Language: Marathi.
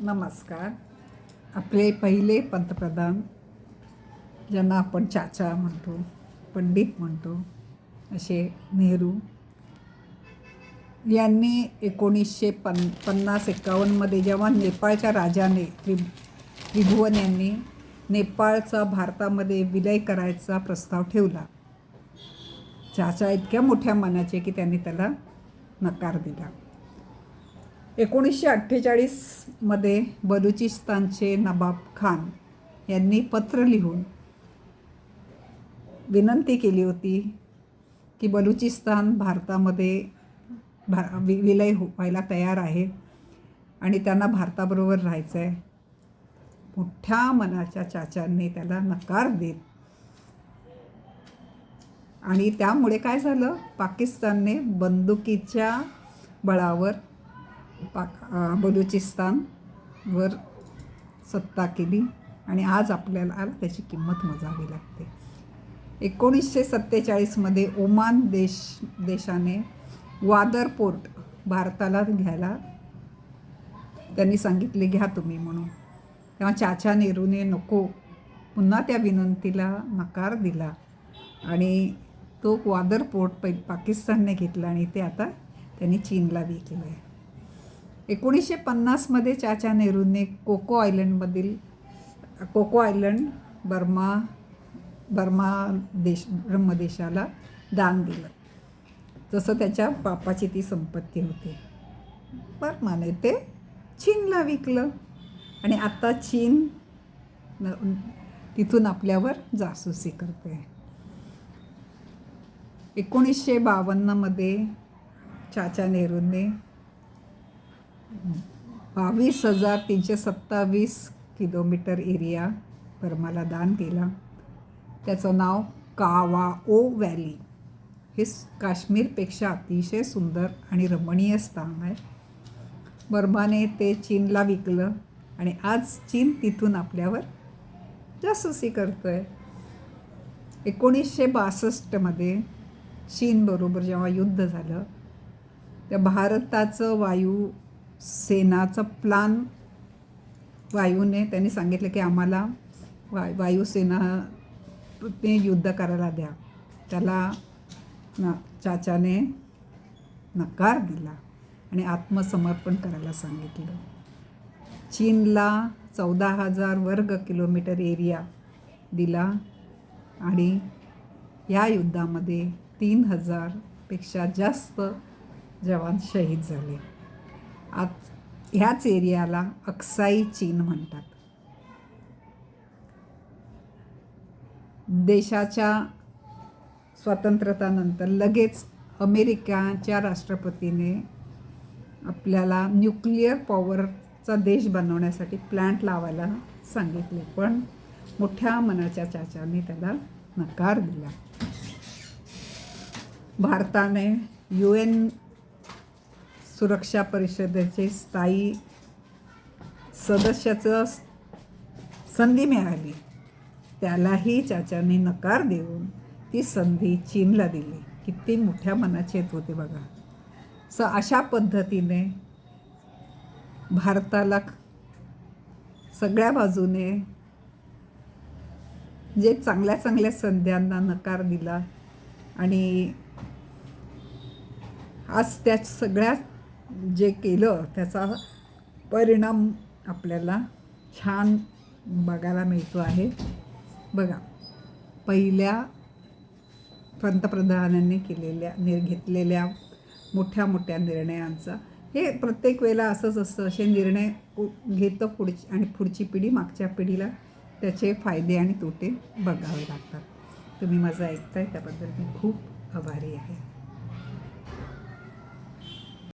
नमस्कार. आपले पहिले पंतप्रधान ज्यांना आपण चाचा म्हणतो पंडित म्हणतो असे नेहरू यांनी एकोणीसशे पन पन्नास एकावन्नमध्ये जेव्हा नेपाळच्या राजाने त्रि त्रिभुवन यांनी नेपाळचा भारतामध्ये विलय करायचा प्रस्ताव ठेवला चाचा इतक्या मोठ्या मनाचे की त्यांनी त्याला नकार दिला. एकोणीसशे अठ्ठेचाळीसमध्ये बलुचिस्तानचे नवाब खान यांनी पत्र लिहून विनंती केली होती की बलुचिस्तान भारतामध्ये भा वि विलय हो व्हायला तयार आहे आणि त्यांना भारताबरोबर राहायचं आहे मोठ्या मनाच्या चाचांनी त्याला नकार देत. आणि त्यामुळे काय झालं? पाकिस्तानने बंदुकीच्या बळावर पाक बलुचिस्तानवर सत्ता केली आणि आज आपल्याला त्याची किंमत मोजावी लागते. एकोणीसशे सत्तेचाळीसमध्ये ओमान देश देशाने वादर पोर्ट भारताला घ्यायला त्यांनी सांगितले घ्या तुम्ही म्हणून. तेव्हा चाचा नेहरूने नको पुन्हा त्या विनंतीला नकार दिला आणि तो वादर पोर्ट पै पाकिस्तानने घेतला आणि ते आता त्यांनी चीनला विकलं आहे एकोणीसशे पन्नासमध्ये चाचा नेहरूंनी कोको आयलंडमधील कोको आयलंड बर्मा बर्मा देश ब्रह्मदेशाला दान दिलं. जसं त्याच्या बापाची ती संपत्ती होती. बर्माने ते चीनला विकलं. आणि आता चीन तिथून आपल्यावर जासूसी करते. एकोणीसशे बावन्नमध्ये चाचा नेहरूंनी बावीस हजार तीनशे सत्तावीस किलोमीटर एरिया बर्माला दान केला. त्याचं नाव कावाओ व्हॅली. हे काश्मीरपेक्षा अतिशय सुंदर आणि रमणीय स्थान आहे. बर्माने ते चीनला विकलं आणि आज चीन तिथून आपल्यावर जासूसी करतो आहे एकोणीसशे बासष्टमध्ये चीनबरोबर जेव्हा युद्ध झालं त्या भारताचं वायू सेनाचं प्लान वायूने त्यांनी सांगितलं की आम्हाला वाय वायुसेना ने युद्ध करायला द्या. त्याला ना चाचाने नकार दिला आणि आत्मसमर्पण करायला सांगितलं. चीनला चौदा हजार वर्ग किलोमीटर एरिया दिला आणि या युद्धामध्ये तीन हजारपेक्षा जास्त जवान शहीद झाले. आज ह्याच एरियाला अक्साई चीन म्हणतात. देशाच्या स्वातंत्र्यानंतर लगेच अमेरिकाच्या राष्ट्रपतीने आपल्याला न्यूक्लिअर पॉवरचा देश बनवण्यासाठी प्लॅन्ट लावायला सांगितले पण मोठ्या मनाच्या चाचाने त्याला नकार दिला. भारताने यू एन सुरक्षा परिषदेचे स्थायी सदस्याचं संधी मिळाली. त्यालाही चाचाने नकार देऊन ती संधी चीनला दिली. किती मोठ्या मनाचे येत होते बघा. स अशा पद्धतीने भारताला सगळ्या बाजूने जे चांगल्या चांगल्या संध्यांना नकार दिला आणि आज त्या सगळ्या जे केलं त्याचा परिणाम आपल्याला छान बघायला मिळतो आहे. बघा पहिल्या पंतप्रधानांनी केलेल्या निर घेतलेल्या मोठ्या मोठ्या निर्णयांचा हे प्रत्येक वेळेला असंच असतं. असे निर्णय घेतं पुढची आणि पुढची पिढी मागच्या पिढीला त्याचे फायदे आणि तोटे बघावे लागतात. तुम्ही माझं ऐकताय त्याबद्दल मी खूप आभारी आहे.